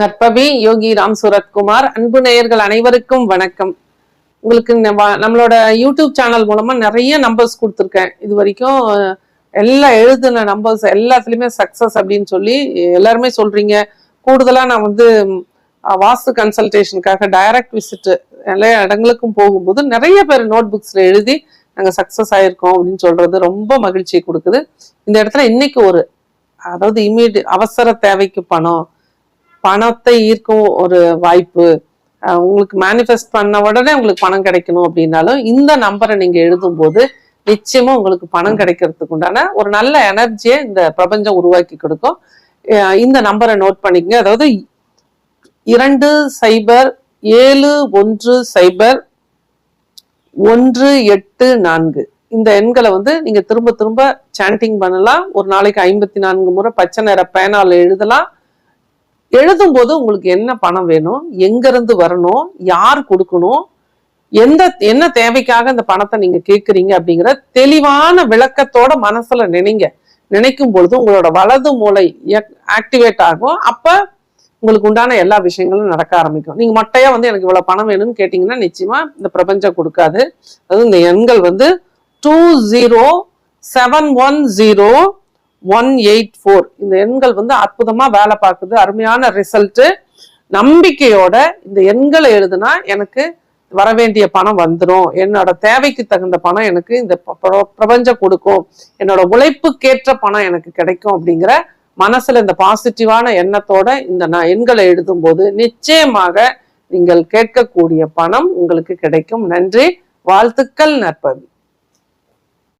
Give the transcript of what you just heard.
நற்பவி யோகி ராம் சூரத்குமார். அன்பு நேயர்கள் அனைவருக்கும் வணக்கம். உங்களுக்கு நம்மளோட யூடியூப் சேனல் மூலமா நிறைய நம்பர்ஸ் கொடுத்துருக்கேன். இது வரைக்கும் எல்லா எழுதின நம்பர்ஸ் எல்லாத்துலயுமே சக்சஸ் அப்படின்னு சொல்லி எல்லாருமே சொல்றீங்க. கூடுதலா நான் வந்து வாஸ்து கன்சல்டேஷனுக்காக டைரக்ட் விசிட் எல்லா இடங்களுக்கும் போகும்போது நிறைய பேர் நோட் புக்ஸ்ல எழுதி நாங்கள் சக்சஸ் ஆயிருக்கோம் அப்படின்னு சொல்றது ரொம்ப மகிழ்ச்சியை கொடுக்குது. இந்த இடத்துல இன்னைக்கு ஒரு அதாவது இமீடியட் அவசர தேவைக்கு பணம் பணத்தை ஈர்க்கும் ஒரு வாய்ப்பு உங்களுக்கு மேனிஃபெஸ்ட் பண்ண உடனே உங்களுக்கு பணம் கிடைக்கணும் அப்படின்னாலும் இந்த நம்பரை நீங்க எழுதும்போது நிச்சயமா உங்களுக்கு பணம் கிடைக்கிறதுக்கு உண்டான ஒரு நல்ல எனர்ஜியை இந்த பிரபஞ்சம் உருவாக்கி கொடுக்கும். இந்த நம்பரை நோட் பண்ணிக்கங்க. அதாவது இரண்டு சைபர் ஏழு ஒன்று சைபர் ஒன்று எட்டு நான்கு. இந்த எண்களை வந்து நீங்க திரும்ப திரும்ப சாண்டிங் பண்ணலாம். ஒரு நாளைக்கு ஐம்பத்தி நான்கு முறை பச்சை நிற பேனால் எழுதலாம். எழுதும் போது உங்களுக்கு என்ன பணம் வேணும்? எங்கேருந்து வரணும்? யார் கொடுக்கணும்? எந்த என்ன தேவைக்காக இந்த பணத்தை நீங்க கேட்குறீங்க அப்படிங்கிற தெளிவான விளக்கத்தோட மனசுல நினைங்க. நினைக்கும் பொழுது உங்களோட வலது மூளை ஆக்டிவேட் ஆகும். அப்ப உங்களுக்கு உண்டான எல்லா விஷயங்களும் நடக்க ஆரம்பிக்கும். நீங்க மொட்டையா வந்து எனக்கு இவ்வளவு பணம் வேணும்னு கேட்டீங்கன்னா நிச்சயமா இந்த பிரபஞ்சம் கொடுக்காது. அதாவது இந்த எண்கள் வந்து two zero seven one zero one eight four இந்த எண்கள் வந்து அற்புதமா வேலை பார்க்குது. அருமையான ரிசல்ட்டு நம்பிக்கையோட இந்த எண்களை எழுதுனா எனக்கு வர வேண்டிய பணம் வந்துடும் என்னோட தேவைக்கு தகுந்த பணம் எனக்கு இந்த பிரபஞ்சம் கொடுக்கும். என்னோட உழைப்புக்கேற்ற பணம் எனக்கு கிடைக்கும் அப்படிங்கிற மனசுல இந்த பாசிட்டிவான எண்ணத்தோட இந்த நான் எண்களை எழுதும் போது நிச்சயமாக நீங்கள் கேட்கக்கூடிய பணம் உங்களுக்கு கிடைக்கும். நன்றி. வாழ்த்துக்கள் நற்பவி